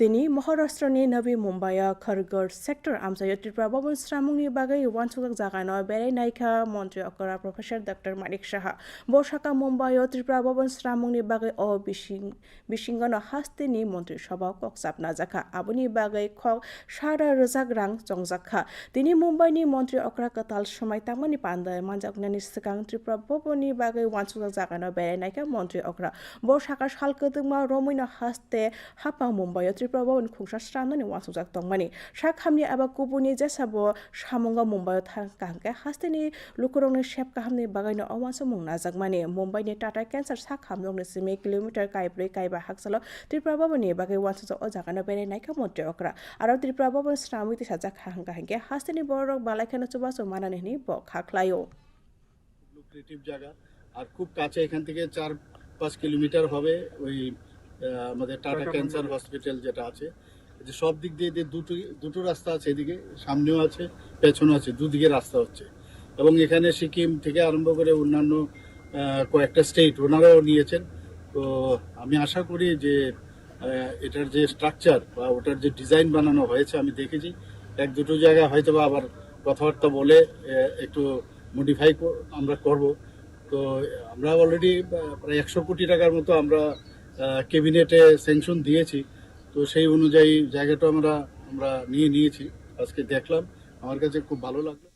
दिनै महाराष्ट्रनि नवी मुम्बाइआ खरगढ़ सेक्टर आमसायो त्रिपुरा भवन स्रामुंनि बागै वानसुक जागानो बेरायनायखा मन्त्रि अकरा प्रफेसर डक्टर मानिक साहा बसाका मुम्बाइआव त्रिपुरा भवन स्रामुंनि बागै अ बिसिं बिसिंगनो हास्तिनि मन्त्रि सभा कक्साब नाजाखा आबुनि बागै खक सारा रोजाक रां जंजाखा दिनै मुम्बाइनि मन्त्रि अकरा कताल समाय तांमानि पान्दा मानजाकनानि सिगां त्रिपुरा भवननि बागै वानसुक जागानो बेरायनायखा मन्त्रि अकरा बसाका सालकदोंमा रमैनो हास्ते हापा मुम्बाइआव ꯃꯟꯇ꯭ꯔꯤꯄ꯭ꯔꯕ ꯈꯣꯡꯁꯥ ꯁ꯭ꯔꯥꯝꯅ ꯋꯥꯁꯨꯖꯥꯛ ꯇꯣꯡꯃꯅꯤ ꯁꯥ খামনি আবার কুপুনি জেসাবো সামঙ্গ মুম্বাই থাকাকে হাস্তেনি লুকুরংনি শেপ কাহামনি বাগাইনো অমাসো মুং নাজাকমানি মুম্বাইনি টাটা ক্যান্সার সা খামলংনি সিমি কিলোমিটার কাইব্রই কাইবা হাকসালো ত্রিপুরা ভবনি বাগাই ওয়ানসো ও জাগানো বেরে নাইকা মন্ত্রী অকরা আর ত্রিপুরা ভবন স্রামিতি সাজা খাহাঙ্গা হাঙ্গে হাস্তেনি বড় বালাইখানো চুবাসো মানানি নি ব খাকলায়ও জায়গা আর খুব কাছে এখান থেকে চার পাঁচ কিলোমিটার হবে ওই আমাদের টাটা ক্যান্সার হসপিটাল যেটা আছে যে সব দিক দিয়ে যে দুটো দুটো রাস্তা আছে এদিকে সামনেও আছে পেছনেও আছে দুদিকে রাস্তা হচ্ছে। এবং এখানে সিকিম থেকে আরম্ভ করে অন্যান্য কয়েকটা স্টেট ওনারাও নিয়েছেন। তো আমি আশা করি যে এটার যে স্ট্রাকচার বা ওটার যে ডিজাইন বানানো হয়েছে আমি দেখেছি। এক দুটো জায়গায় হয়তো বা আবার কথাবার্তা বলে একটু মডিফাই আমরা করব। তো আমরা অলরেডি প্রায় একশো কোটি টাকার মতো আমরা ক্যাবিনেটে স্যাংশন দিয়েছি। তো সেই অনুযায়ী জায়গাটা আমরা আমরা নিয়ে নিয়েছি। আজকে দেখলাম। আমার কাছে খুব ভালো লাগল।